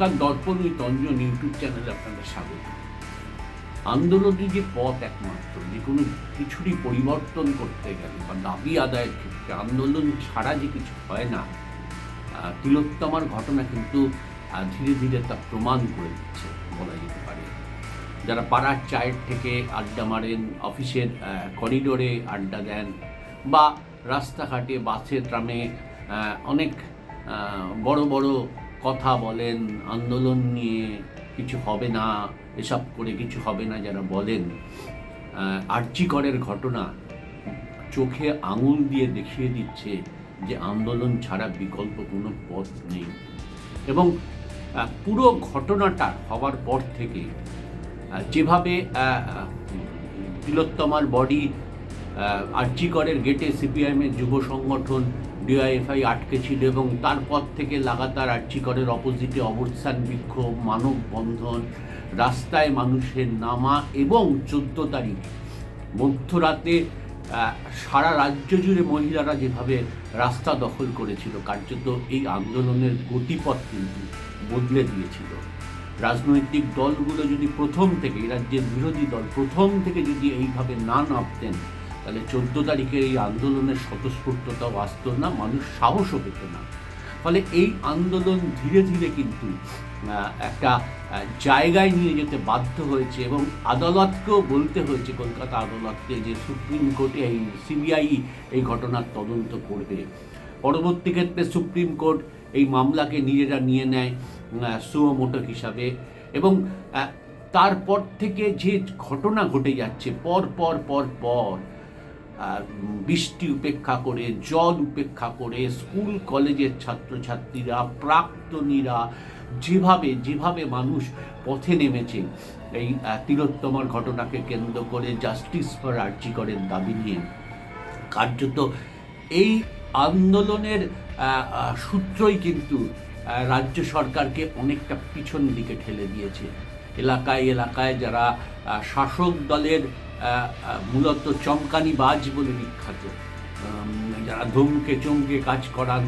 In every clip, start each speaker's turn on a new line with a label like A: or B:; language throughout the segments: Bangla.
A: নমস্কার, দর্পণ উইথ তঞ্জন ইউটিউব চ্যানেলে আপনাদের স্বাগত। আন্দোলনই যে পথ একমাত্র, যে কোনো কিছুরই পরিবর্তন করতে গেলে বা দাবি আদায়ের ক্ষেত্রে আন্দোলন ছাড়া যে কিছু হয় না তিলোত্তমার ঘটনা কিন্তু ধীরে ধীরে তা প্রমাণ করে দিচ্ছে, বলা যেতে পারে। যারা পাড়ার চায়ের থেকে আড্ডা মারেন, অফিসের করিডোরে আড্ডা দেন বা রাস্তাঘাটে বাসে, ট্রামে অনেক বড় বড় কথা বলেন, আন্দোলন নিয়ে কিছু হবে না, এসব করে কিছু হবে না যারা বলেন আর্চিকরের ঘটনা চোখে আঙুল দিয়ে দেখিয়ে দিচ্ছে যে আন্দোলন ছাড়া বিকল্প কোনো পথ নেই। এবং পুরো ঘটনাটা হওয়ার পর থেকে যেভাবে তিলোত্তমার বডি আর্চিকরের গেটে সিপিআইএমের যুব সংগঠন ডিআইএফআই আটকে ছিল এবং তারপর থেকে লাগাতার আর্চিকরের অপোজিটে অবস্থান, বিক্ষোভ, মানববন্ধন, রাস্তায় মানুষের নামা এবং চোদ্দ তারিখ মধ্যরাতে সারা রাজ্য জুড়ে মহিলারা যেভাবে রাস্তা দখল করেছিল, কার্যত এই আন্দোলনের গতিপথ কিন্তু বদলে দিয়েছিল। রাজনৈতিক দলগুলো যদি প্রথম থেকে রাজ্যের বিরোধী দল প্রথম থেকে যদি এইভাবে না নামতেন তাহলে চোদ্দ তারিখের এই আন্দোলনের স্বতঃস্ফূর্ততাও আসত না, মানুষ সাহসও পেত না। ফলে এই আন্দোলন ধীরে ধীরে কিন্তু একটা জায়গায় নিয়ে যেতে বাধ্য হয়েছে এবং আদালতকেও বলতে হয়েছে, কলকাতা আদালতকে যে সুপ্রিম কোর্টে এই সিবিআই এই ঘটনার তদন্ত করবে। পরবর্তী ক্ষেত্রে সুপ্রিম কোর্ট এই মামলাকে নিজেরা নিয়ে নেয় সুও মোটো হিসাবে এবং তারপর থেকে যে ঘটনা ঘটে যাচ্ছে, পর পর পর পর বৃষ্টি উপেক্ষা করে, জল উপেক্ষা করে, স্কুল, কলেজের ছাত্রছাত্রীরা, প্রাক্তনীরা যেভাবে যেভাবে মানুষ পথে নেমেছে, এই তিলোত্তমার ঘটনাকে কেন্দ্র করে জাস্টিস ফর আর্জিকরের দাবি নিয়ে। কার্যত এই আন্দোলনের সূত্রই কিন্তু রাজ্য সরকারকে অনেকটা পিছন দিকে ঠেলে দিয়েছে। এলাকায় এলাকায় যারা শাসক দলের মূলত চমকানি বাজ বলে বিখ্যাত। যারা ধমকে, চমকে কাজ করান,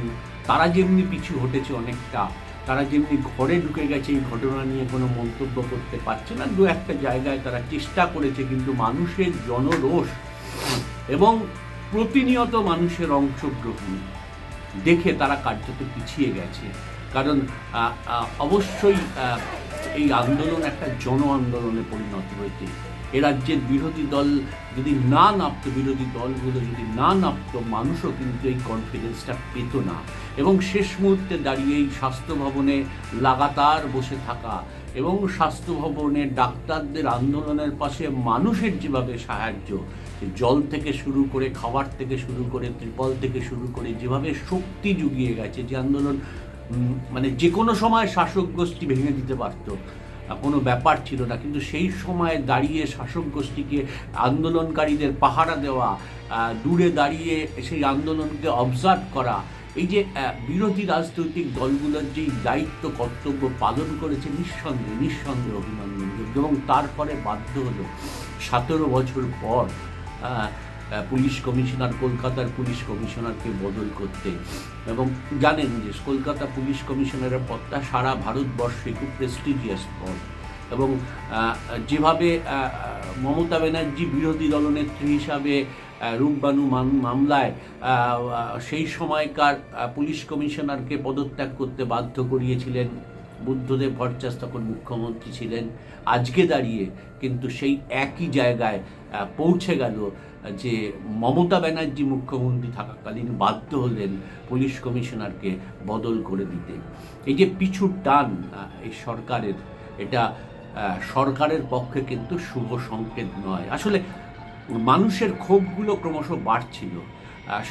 A: তারা যেমনি পিছু হটেছে অনেকটা, তারা যেমনি ঘরে ঢুকে গেছে, এই ঘটনা নিয়ে কোনো মন্তব্য করতে পারছে না। দু একটা জায়গায় তারা চেষ্টা করেছে, কিন্তু মানুষের জনরোষ এবং প্রতিনিয়ত মানুষের অংশগ্রহণ দেখে তারা কার্যত পিছিয়ে গেছে। কারণ অবশ্যই এই আন্দোলন একটা জন আন্দোলনে পরিণত হয়েছে। এ রাজ্যের বিরোধী দল যদি না নামতো বিরোধী দলগুলো যদি না নামতো মানুষও কিন্তু এই কনফিডেন্সটা পেত না। এবং শেষ মুহূর্তে দাঁড়িয়ে এই স্বাস্থ্য ভবনে লাগাতার বসে থাকা এবং স্বাস্থ্য ভবনে ডাক্তারদের আন্দোলনের পাশে মানুষের যেভাবে সাহায্য জল থেকে শুরু করে, খাবার থেকে শুরু করে, ত্রিপল থেকে শুরু করে যেভাবে শক্তি জুগিয়ে গেছে, যে আন্দোলন মানে যে কোনো সময় শাসক গোষ্ঠী ভেঙে দিতে পারত কোনো ব্যাপার ছিল না। কিন্তু সেই সময় দাঁড়িয়ে শাসক গোষ্ঠীকে আন্দোলনকারীদের পাহারা দেওয়া দূরে দাঁড়িয়ে সেই আন্দোলনকে অবজার্ভ করা, এই যে বিরোধী রাজনৈতিক দলগুলোর যেই দায়িত্ব, কর্তব্য পালন করেছে নিঃসন্দেহে নিঃসন্দেহে অভিনন্দনযোগ্য এবং তারপরে বাধ্য হলো, সতেরো বছর পর পুলিশ কমিশনার, কলকাতার পুলিশ কমিশনারকে বদল করতে। এবং জানেন যে কলকাতা পুলিশ কমিশনারের পদটা সারা ভারতবর্ষে খুব প্রেস্টিজিয়াস পদ। এবং যেভাবে মমতা ব্যানার্জি বিরোধী দলনেত্রী হিসাবে রূপবানু মামলায় সেই সময়কার পুলিশ কমিশনারকে পদত্যাগ করতে বাধ্য করিয়েছিলেন বুদ্ধদেব ভট্টাচার্য তখন মুখ্যমন্ত্রী ছিলেন। আজকে দাঁড়িয়ে কিন্তু সেই একই জায়গায় পৌঁছে গেল যে মমতা ব্যানার্জি মুখ্যমন্ত্রী থাকাকালীন বাধ্য হলেন পুলিশ কমিশনারকে বদল করে দিতে। এই যে পিছু টান এই সরকারের, এটা সরকারের পক্ষে কিন্তু শুভ সংকেত নয়। আসলে মানুষের ক্ষোভগুলো ক্রমশ বাড়ছিল।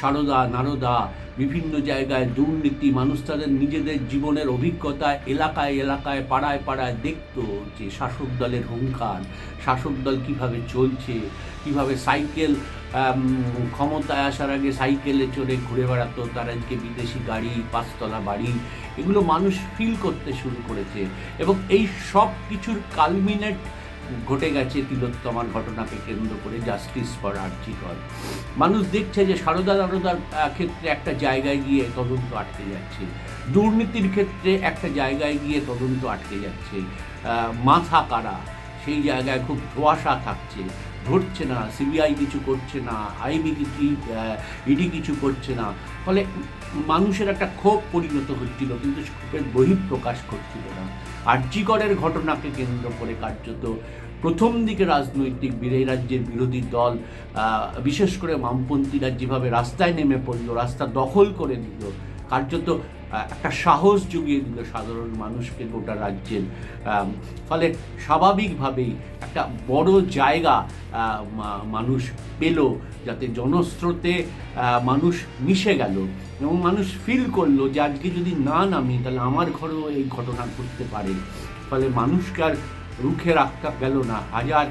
A: সারদা, নারদা, বিভিন্ন জায়গায় দুর্নীতি, মানুষ তাদের নিজেদের জীবনের অভিজ্ঞতা এলাকায় এলাকায়, পাড়ায় পাড়ায় দেখতো যে শাসক দলের হুঙ্কার, শাসক দল কীভাবে চলছে, কীভাবে সাইকেল ক্ষমতায় আসার আগে সাইকেলে চড়ে ঘুরে বেড়াতো, তার আজকে বিদেশি গাড়ি, পাঁচতলা বাড়ি, এগুলো মানুষ ফিল করতে শুরু করেছে। এবং এই সব কিছুর কালমিনেট ঘটে গেছে তিলোত্তমার ঘটনাকে কেন্দ্র করে জাস্টিস ফর আর্জিকর মানুষ দেখছে যে সারদা নারদার আহ, ক্ষেত্রে একটা জায়গায় গিয়ে তদন্ত আটকে যাচ্ছে। দুর্নীতির ক্ষেত্রে একটা জায়গায় গিয়ে তদন্ত আটকে যাচ্ছে। মাথা কারা সেই জায়গায় খুব ধোয়াশা থাকছে। ধরছে না সিবিআই কিছু করছে না আইবি কিছু ইডি কিছু করছে না। ফলে মানুষের একটা ক্ষোভ পরিণত হচ্ছিল, কিন্তু ক্ষোভের বহিঃপ্রকাশ করছিল না। আর্যিকরের ঘটনাকে কেন্দ্র করে কার্যত প্রথম দিকে রাজনৈতিক এই রাজ্যের বিরোধী দল বিশেষ করে বামপন্থীরা যেভাবে রাস্তায় নেমে পড়ল, রাস্তা দখল করে নিল, কার্যত একটা সাহস জুগিয়ে দিল সাধারণ মানুষকে গোটা রাজ্যের। ফলে স্বাভাবিকভাবেই একটা বড় জায়গা মানুষ পেল যাতে জনস্রোতে মানুষ মিশে গেল এবং মানুষ ফিল করল যে আজকে যদি না নামি, তাহলে আমার ঘরেও এই ঘটনা ঘটতে পারে। ফলে মানুষকে আর রুখে রাখতে গেল না। হাজার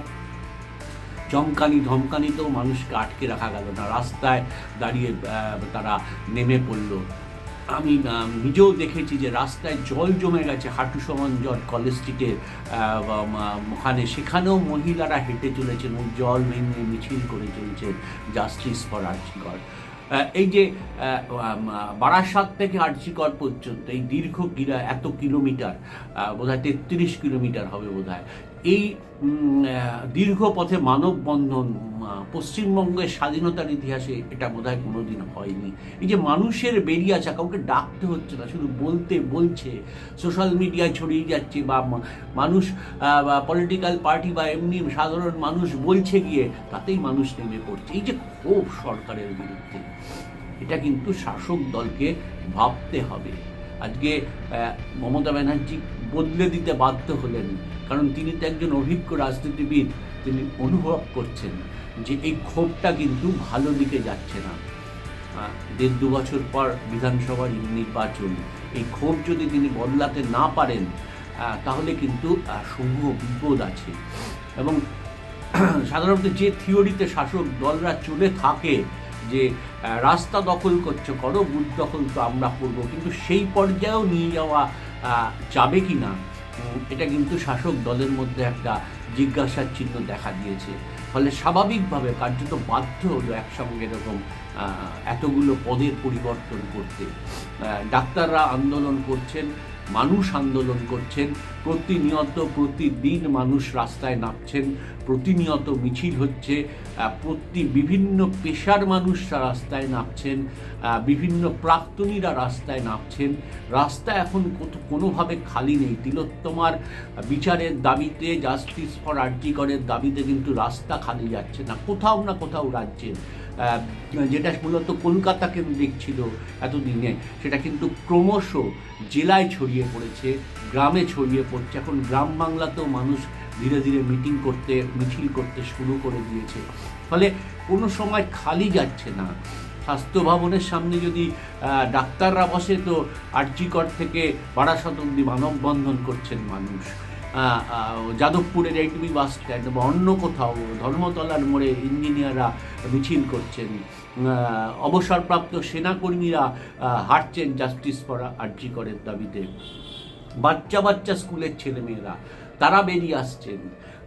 A: চমকানি ধমকানিতেও মানুষকে আটকে রাখা গেল না। রাস্তায় দাঁড়িয়ে তারা নেমে পড়ল। আমি নিজেও দেখেছি যে রাস্তায় জল জমে গেছে হাঁটু সমান জল কলেজ স্ট্রিটের ওখানে। সেখানেও মহিলারা হেঁটে চলেছেন এবং জল ভেঙে মিছিল করে চলছেন জাস্টিস ফর আর্চিকর এই যে বারাসাত থেকে আর্চিকর পর্যন্ত এই দীর্ঘ কিলা এত কিলোমিটার বোধ হয় তেত্রিশ কিলোমিটার হবে বোধ এই দীর্ঘ পথে মানববন্ধন পশ্চিমবঙ্গের স্বাধীনতার ইতিহাসে এটা বোধ হয় কোনোদিন হয়নি। এই যে মানুষের বেরিয়ে আসা, কাউকে ডাকতে হচ্ছে না, শুধু বলতে বলছে সোশ্যাল মিডিয়ায় ছড়িয়ে যাচ্ছে বা মানুষ পলিটিক্যাল পার্টি বা এমনি সাধারণ মানুষ বলছে গিয়ে, তাতেই মানুষ নেমে পড়ছে। এই যে ক্ষোভ সরকারের বিরুদ্ধে, এটা কিন্তু শাসক দলকে ভাবতে হবে। আজকে মমতা ব্যানার্জি বদলে দিতে বাধ্য হলেন। কারণ তিনি তো একজন অভিজ্ঞ রাজনীতিবিদ, তিনি অনুভব করছেন যে এই ক্ষোভটা কিন্তু ভালো দিকে যাচ্ছে না। দেড় দু বছর পর বিধানসভার নির্বাচন, এই ক্ষোভ যদি তিনি বদলাতে না পারেন তাহলে কিন্তু সমূহ বিপদ আছে। এবং সাধারণত যে থিওরিতে শাসক দলরা চলে থাকে যে রাস্তা দখল করছ, করো বুথ দখল তো আমরা করব, কিন্তু সেই পর্যায়েও নিয়ে যাওয়া যাবে কি না এটা কিন্তু শাসক দলের মধ্যে একটা জিজ্ঞাসার চিহ্ন দেখা দিয়েছে। ফলে স্বাভাবিকভাবে কার্যত বাধ্য হলো একসঙ্গে এরকম এতগুলো পদের পরিবর্তন করতে। ডাক্তাররা আন্দোলন করছেন মানুষ আন্দোলন করছেন, প্রতিনিয়ত প্রতিদিন মানুষ রাস্তায় নামছেন, প্রতিনিয়ত মিছিল হচ্ছে প্রতি বিভিন্ন পেশার মানুষরা রাস্তায় নামছেন বিভিন্ন প্রাক্তনীরা রাস্তায় নামছেন। রাস্তা এখন কোনোভাবে খালি নেই। তিলোত্তমার বিচারের দাবিতে জাস্টিস ফর আর্জিকরের দাবিতে কিন্তু রাস্তা খালি যাচ্ছে না। কোথাও না কোথাও রাজ্যের যেটা মূলত কলকাতা কেন্দ্রিক ছিল এতদিনে, সেটা কিন্তু ক্রমশ জেলায় ছড়িয়ে পড়েছে, গ্রামে ছড়িয়ে পড়ছে। এখন গ্রাম বাংলাতেও মানুষ ধীরে ধীরে মিটিং করতে, মিছিল করতে শুরু করে দিয়েছে। ফলে কোনো সময় খালি যাচ্ছে না। স্বাস্থ্য ভবনের সামনে যদি ডাক্তাররা বসে, তো আর্জিকর থেকে বারাসাত অব্দি মানববন্ধন করছেন মানুষ। যাদবপুরের একদমই বাস স্ট্যান্ড বা অন্য কোথাও, ধর্মতলার মোড়ে ইঞ্জিনিয়াররা মিছিল করছেন। অবসরপ্রাপ্ত সেনাকর্মীরা হাঁটছেন জাস্টিস ফর আর্জিকরের দাবিতে। বাচ্চা বাচ্চা স্কুলের ছেলেমেয়েরা, তারা বেরিয়ে আসছেন।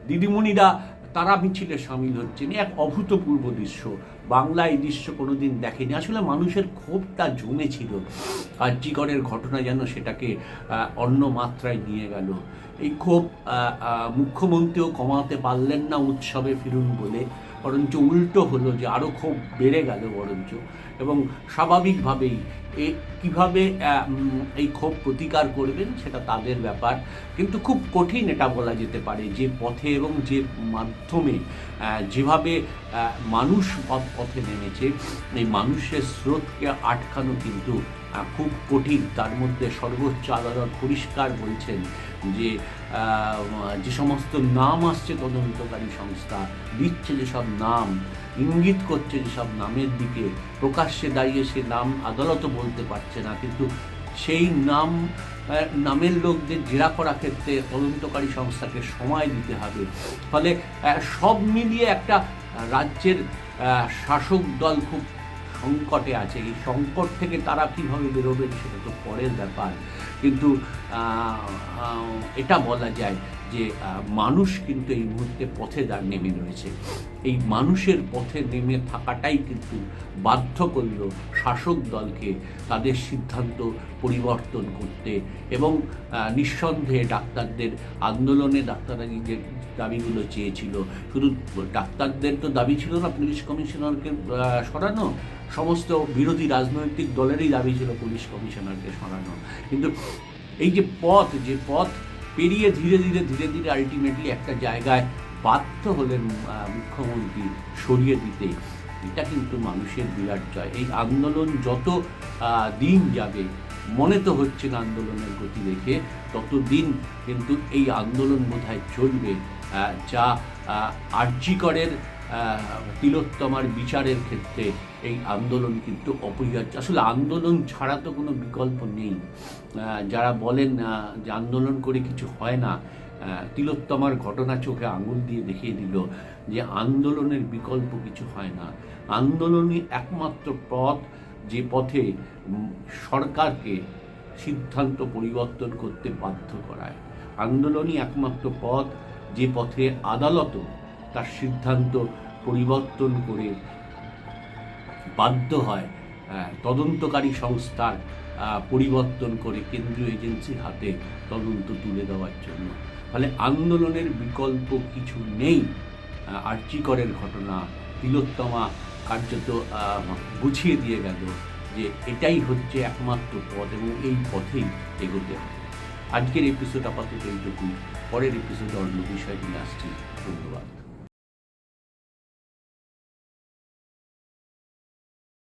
A: দিদিমণিরা তারা মিছিলে সামিল হচ্ছেন। এক অভূতপূর্ব দৃশ্য। বাংলা এই দৃশ্য কোনোদিন দেখেনি। আসলে মানুষের ক্ষোভটা জমেছিল। কার্যিকরের ঘটনা যেন সেটাকে অন্য মাত্রায় নিয়ে গেল। এই ক্ষোভ মুখ্যমন্ত্রীও কমাতে পারলেন না উৎসবে ফিরুন বলে। বরঞ্চ উল্টো হলো যে আরও ক্ষোভ বেড়ে গেল বরঞ্চ। এবং স্বাভাবিকভাবেই এ কীভাবে এই ক্ষোভ প্রতিকার করবেন সেটা তাদের ব্যাপার। কিন্তু খুব কঠিন এটা বলা যেতে পারে যে পথে এবং যে মাধ্যমে যেভাবে মানুষ পথ নেমেছে, এই মানুষের স্রোতকে আটকানো কিন্তু খুব কঠিন। তার মধ্যে সর্বোচ্চ আদালত পরিষ্কার বলছেন যে যে সমস্ত নাম আসছে তদন্তকারী সংস্থা, দিচ্ছে যেসব নাম, ইঙ্গিত করছে যেসব নামের দিকে, প্রকাশ্যে দাঁড়িয়ে সে নাম আদালতও বলতে পারছে না, কিন্তু সেই নাম নামের লোকদের জেরা করার ক্ষেত্রে তদন্তকারী সংস্থাকে সময় দিতে হবে। ফলে সব মিলিয়ে একটা রাজ্যের শাসক দল খুব সংকটে আছে। এই সংকট থেকে তারা কীভাবে বেরোবেন সেটা তো পরের ব্যাপার। কিন্তু এটা বলা যায় যে মানুষ কিন্তু এই মুহূর্তে পথে দাঁড় নেমে রয়েছে। এই মানুষের পথে নেমে থাকাটাই কিন্তু বাধ্য করল শাসক দলকে তাদের সিদ্ধান্ত পরিবর্তন করতে এবং নিঃসন্দেহে ডাক্তারদের আন্দোলনে ডাক্তাররা যে দাবিগুলো চেয়েছিল। শুধু ডাক্তারদের তো দাবি ছিল না, পুলিশ কমিশনারকে সরানো। সমস্ত বিরোধী রাজনৈতিক দলেরই দাবি ছিল পুলিশ কমিশনারকে সরানো। কিন্তু এই যে পথ যে পথ পেরিয়ে ধীরে ধীরে ধীরে ধীরে আলটিমেটলি একটা জায়গায় বাধ্য হলেন মুখ্যমন্ত্রী সরিয়ে দিতে। এটা কিন্তু মানুষের বিরাট জয়। এই আন্দোলন যত দিন যাবে, মনে তো হচ্ছে না আন্দোলনের গতি দেখে তত দিন কিন্তু এই আন্দোলন বোধহয় চলবে যা আর্যিকরের তিলোত্তমার বিচারের ক্ষেত্রে এই আন্দোলন কিন্তু অপরিহার্য। আসলে আন্দোলন ছাড়া তো কোনো বিকল্প নেই। যারা বলেন যে আন্দোলন করে কিছু হয় না তিলোত্তমার ঘটনা চোখে আঙুল দিয়ে দেখিয়ে দিল যে আন্দোলনের বিকল্প কিছু হয় না। আন্দোলনই একমাত্র পথ যে পথে সরকারকে সিদ্ধান্ত পরিবর্তন করতে বাধ্য করায়। আন্দোলনই একমাত্র পথ যে পথে আদালতও তার সিদ্ধান্ত পরিবর্তন করে বাধ্য হয় তদন্তকারী সংস্থার পরিবর্তন করে কেন্দ্রীয় এজেন্সির হাতে তদন্ত তুলে দেওয়ার জন্য। ফলে আন্দোলনের বিকল্প কিছু নেই আর্চিকরের ঘটনা। তিলোত্তমা কার্যত বুঝিয়ে দিয়ে গেল যে এটাই হচ্ছে একমাত্র পথ এবং এই পথেই এগোতে হবে। আজকের এপিসোড আপাতত এইটুকুই। পরের এপিসোডে অন্য বিষয় নিয়ে আসছি। ধন্যবাদ।